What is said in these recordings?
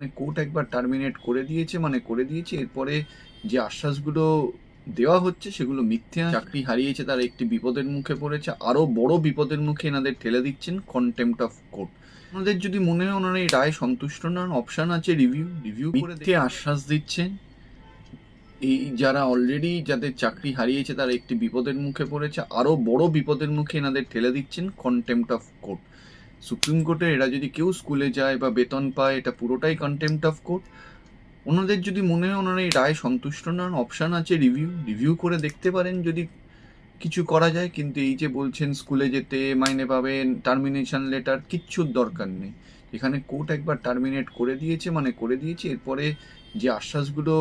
মানে কোর্ট একবার টার্মিনেট করে দিয়েছে মানে করে দিয়েছে এরপরে যে আশ্বাসগুলো দেওয়া হচ্ছে সেগুলো মিথ্যে চাকরি হারিয়েছে তার একটি বিপদের মুখে পড়েছে আরও বড় বিপদের মুখে এনাদের ঠেলে দিচ্ছেন কন্টেম্পট অফ কোর্ট ওনাদের যদি মনে হয় ওনারা এই রায় সন্তুষ্ট নন অপশন আছে রিভিউ রিভিউ করে মিথ্যে আশ্বাস দিচ্ছেন? এই যারা অলরেডি যাদের চাকরি হারিয়েছে তার একটি বিপদের মুখে পড়েছে আরও বড় বিপদের মুখে এনাদের ঠেলে দিচ্ছেন কন্টেম্পট অফ কোর্ট সুপ্রিম কোর্টে এরা যদি কেউ স্কুলে যায় বা বেতন পায়, এটা পুরোটাই কন্টেম্পট অফ কোর্ট ওনাদের যদি মনে হয় ওনারা এই রায় সন্তুষ্ট নন অপশান আছে রিভিউ রিভিউ করে দেখতে পারেন যদি কিছু করা যায়, কিন্তু এই যে বলছেন স্কুলে যেতে, মাইনে পাবেন টার্মিনেশন লেটার কিচ্ছুর দরকার নেই। এখানে কোর্ট একবার টার্মিনেট করে দিয়েছে মানে করে দিয়েছে, এরপরে যে আশ্বাসগুলো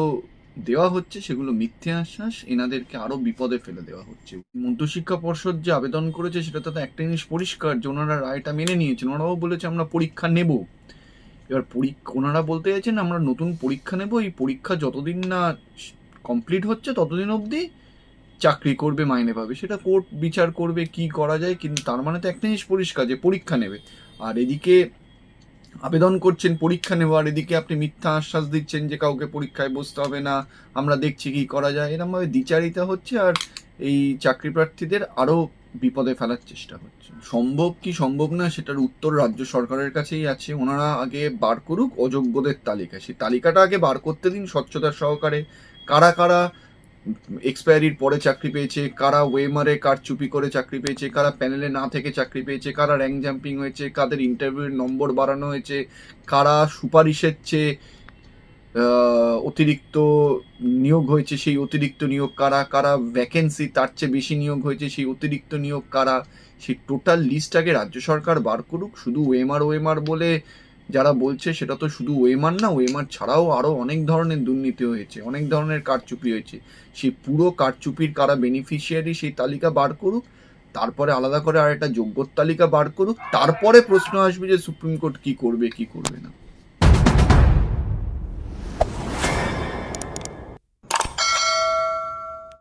দেওয়া হচ্ছে সেগুলো মিথ্যে আশ্বাস, এনাদেরকে আরও বিপদে ফেলে দেওয়া হচ্ছে। মধ্যশিক্ষা পর্ষদ যে আবেদন করেছে সেটা তো একটা জিনিস পরিষ্কার, যে ওনারা রায়টা মেনে নিয়েছেন। ওনারাও বলেছে আমরা পরীক্ষা নেব। এবার পরীক্ষা, ওনারা বলতে চাইছেন আমরা নতুন পরীক্ষা নেব, এই পরীক্ষা যতদিন না কমপ্লিট হচ্ছে ততদিন অবধি চাকরি করবে, মাইনে পাবে। সেটা কোর্ট বিচার করবে, কি করা যায়, কিন্তু তার মানে তো একটা জিনিস পরিষ্কার যে পরীক্ষা নেবে। আর এদিকে আবেদন করছেন, পরীক্ষা নেওয়ার, এদিকে আপনি মিথ্যা আশ্বাস দিচ্ছেন যে কাউকে পরীক্ষায় বসতে হবে না, আমরা দেখছি কি করা যায়। এরমভাবে দ্বিচারিতা হচ্ছে আর এই চাকরি প্রার্থীদের আরও বিপদে ফেলার চেষ্টা হচ্ছে। সম্ভব কি সম্ভব না সেটার উত্তর রাজ্য সরকারের কাছেই আছে। ওনারা আগে বার করুক, অযোগ্যদের তালিকা সেই তালিকাটা আগে বার করতে দিন স্বচ্ছতার সহকারে। কারা কারা এক্সপায়ারির পরে চাকরি পেয়েছে, কারা ওয়েমারে কার চুপি করে চাকরি পেয়েছে, কারা প্যানেলে না থেকে চাকরি পেয়েছে, কারা র্যাঙ্ক জাম্পিং হয়েছে, কাদের ইন্টারভিউর নম্বর বাড়ানো হয়েছে, কারা সুপারিশের চেয়ে অতিরিক্ত নিয়োগ হয়েছে সেই অতিরিক্ত নিয়োগ কারা কারা ভ্যাকেন্সি তার চেয়ে বেশি নিয়োগ হয়েছে সেই অতিরিক্ত নিয়োগ কারা, সেই টোটাল লিস্টটাকে রাজ্য সরকার বার করুক, শুধু ওয়েমার ওয়েমার বলে যারা বলছে সেটা তো শুধু ওয়েমার না, ওয়েমার ছাড়াও আরও অনেক ধরনের দুর্নীতি হয়েছে, অনেক ধরনের কারচুপি হয়েছে। সেই পুরো কারচুপির কারা বেনিফিশিয়ারি সেই তালিকা বার করুক, তারপরে আলাদা করে আর একটা যোগ্যর তালিকা বার করুক, তারপরে প্রশ্ন আসবে যে সুপ্রিম কোর্ট কি করবে কি করবে না।